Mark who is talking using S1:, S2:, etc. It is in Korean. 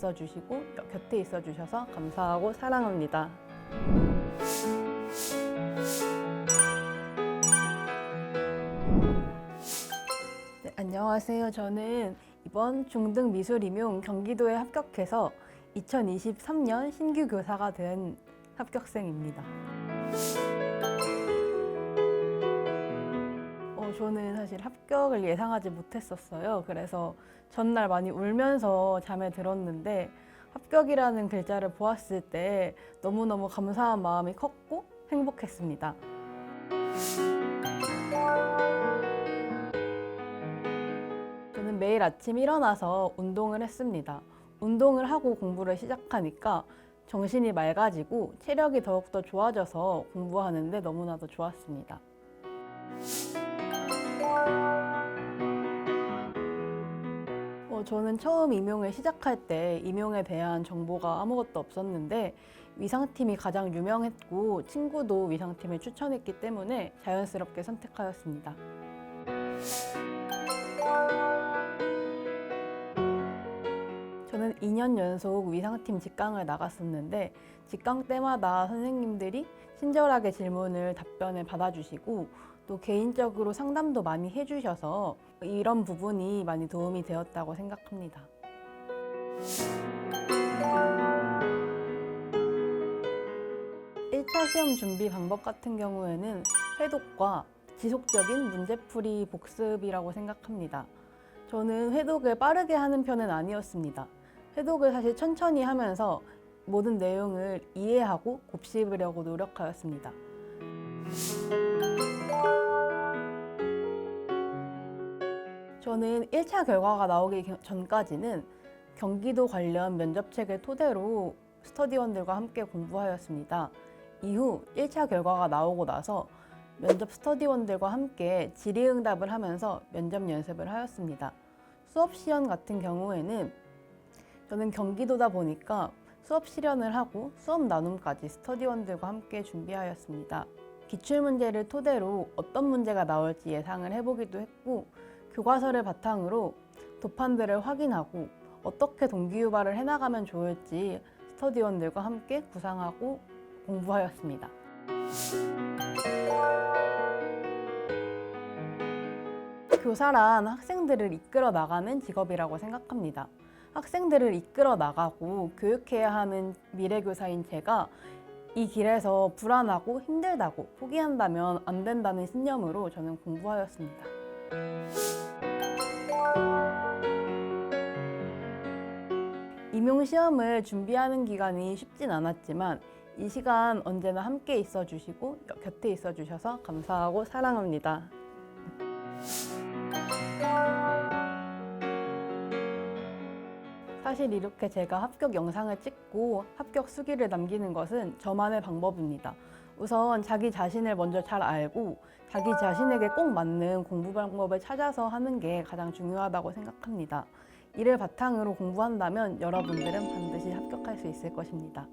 S1: 있어 주시고 곁에 있어 주셔서 감사하고 사랑합니다. 네, 안녕하세요. 저는 이번 중등 미술 임용 경기도에 합격해서 2023년 신규 교사가 된 합격생입니다. 저는 사실 합격을 예상하지 못했었어요. 그래서 전날 많이 울면서 잠에 들었는데 합격이라는 글자를 보았을 때 너무너무 감사한 마음이 컸고 행복했습니다. 저는 매일 아침 일어나서 운동을 했습니다. 운동을 하고 공부를 시작하니까 정신이 맑아지고 체력이 더욱더 좋아져서 공부하는데 너무나도 좋았습니다. 어, 저는 처음 임용을 시작할 때 임용에 대한 정보가 아무것도 없었는데 위상팀이 가장 유명했고 친구도 위상팀을 추천했기 때문에 자연스럽게 선택하였습니다. 저는 2년 연속 위상팀 직강을 나갔었는데 직강 때마다 선생님들이 친절하게 질문을 답변을 받아주시고 또 개인적으로 상담도 많이 해주셔서 이런 부분이 많이 도움이 되었다고 생각합니다. 일차 시험 준비 방법 같은 경우에는 회독과 지속적인 문제풀이 복습이라고 생각합니다. 저는 회독을 빠르게 하는 편은 아니었습니다. 회독을 사실 천천히 하면서 모든 내용을 이해하고 곱씹으려고 노력하였습니다. 저는 1차 결과가 나오기 겨- 전까지는 경기도 관련 면접책을 토대로 스터디원들과 함께 공부하였습니다. 이후 1차 결과가 나오고 나서 면접 스터디원들과 함께 질의응답을 하면서 면접 연습을 하였습니다. 수업 시연 같은 경우에는 저는 경기도다 보니까 수업 실연을 하고 수업 나눔까지 스터디원들과 함께 준비하였습니다. 기출 문제를 토대로 어떤 문제가 나올지 예상을 해보기도 했고 교과서를 바탕으로 도판들을 확인하고 어떻게 동기유발을 해나가면 좋을지 스터디원들과 함께 구상하고 공부하였습니다. 교사란 학생들을 이끌어 나가는 직업이라고 생각합니다. 학생들을 이끌어 나가고 교육해야 하는 미래교사인 제가 이 길에서 불안하고 힘들다고 포기한다면 안 된다는 신념으로 저는 공부하였습니다. 임용 시험을 준비하는 기간이 쉽진 않았지만 이 시간 언제나 함께 있어 주시고 곁에 있어 주셔서 감사하고 사랑합니다. 사실 이렇게 제가 합격 영상을 찍고 합격 수기를 남기는 것은 저만의 방법입니다. 우선 자기 자신을 먼저 잘 알고 자기 자신에게 꼭 맞는 공부 방법을 찾아서 하는 게 가장 중요하다고 생각합니다. 이를 바탕으로 공부한다면 여러분들은 반드시 합격할 수 있을 것입니다.